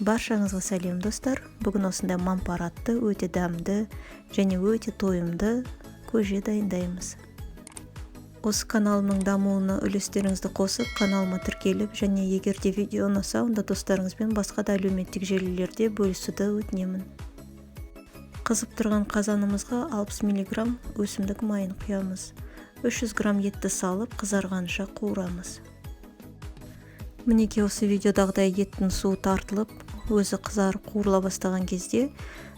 баршаңызға сәлем достар. Бүгін осындай мампаратты өте дәмді және өте тойымды көже дайындаймыз. Осы каналымның дамуына үлестеріңізді қосып каналыма тіркеліп және егер де видео ұнаса онда достарыңызбен басқа да әлеуметтік желілерде бөлісуді өтінемін. Қызып тұрған қазанымызға 60 мг өсімдік майын құямыз. 300 грамм етті салып қызарғанша қуырамыз. Мінекей осы видеодағыдай еттің суы тартылып өзі қызарып қуырыла бастаған кезде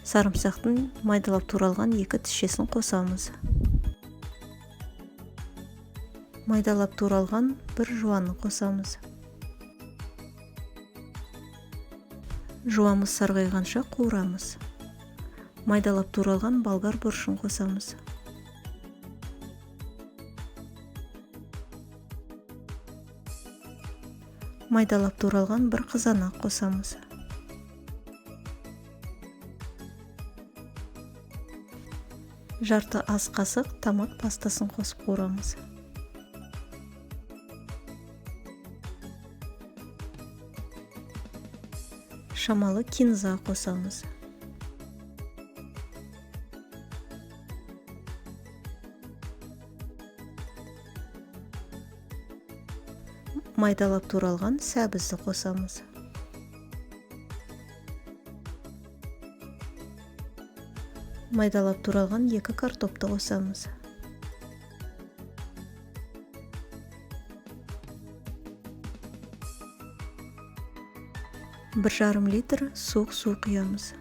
сарымсақтың майдалап туралған екі тісшесін қосамыз. Майдалап туралған бір жуанын қосамыз. Жуамыз сарғайғанша қуырамыз. Майдалап туралған болгар бұрышын қосамыз. Майдалап туралған бір қызанақ қосамыз. Жарты ас қасық томат пастасын қосып қуырамыз. Шамалы кинза қосамыз. Майдалап туралған сәбізді қосамыз. Майдалап туралған екі картопты қосамыз. Бір жарым литр суық су құямыз.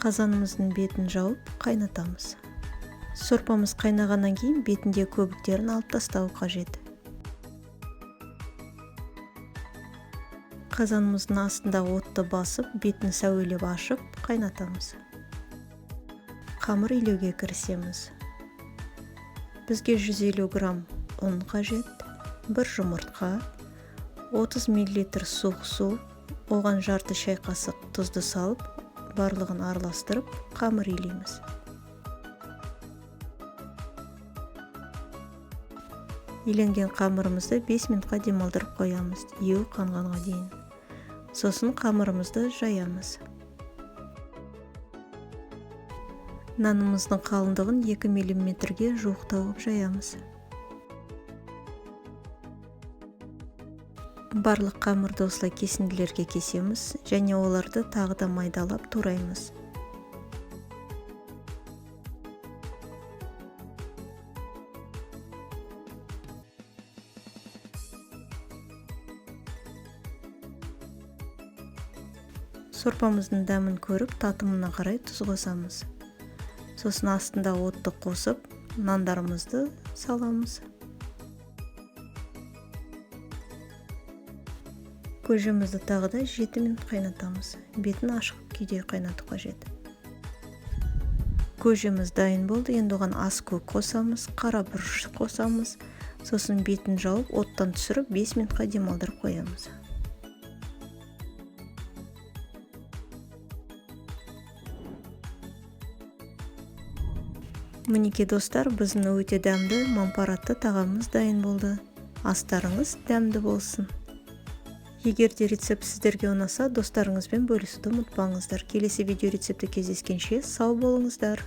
Қазанымыздың бетін жауып қайнатамыз. Сорпамыз қайнағаннан кейін бетінде көбіктерін алып тастау қажет. Қазанымыздың астында отты басып бетін сәуелеп ашып қайнатамыз. Қамыр илеуге кірісеміз. Бізге 150 грамм ұн қажет бір жұмыртқа 30 мл суық су оған жарты шай қасық тұзды салып барлығын араластырып қамыр илейміз. Иленген қамырымызды 5 минутқа демалдырып қоямыз еуі қанғанға дейін. Сосын қамырымызды жаямыз. Нанымыздың қалыңдығын 2 миллиметрге жуық жаямыз. Барлық қамырды осылай кесінділерге кесеміз және оларды тағы да майдалап тураймыз. Сорпамыздың дәмін көріп татымына қарай тұз қосамыз. Сосын астында отты қосып нандарымызды саламыз. Көжемізді тағы да 7 минут қайнатамыз. Бетін ашық күйде қайнату қажет. Көжеміз дайын болды. Енді оған ас көк қосамыз қара бұрыш қосамыз. Сосын бетін жауып оттан түсіріп 5 минутқа демалдырып қоямыз. Мінекей достар біздің өте дәмді мампаратты тағамымыз дайын болды. Астарыңыз дәмді болсын. Егер де рецепт сіздерге ұнаса достарыңызбен бөлісуді ұмытпаңыздар. Келесі видео рецепті кездескенше сау болыңыздар.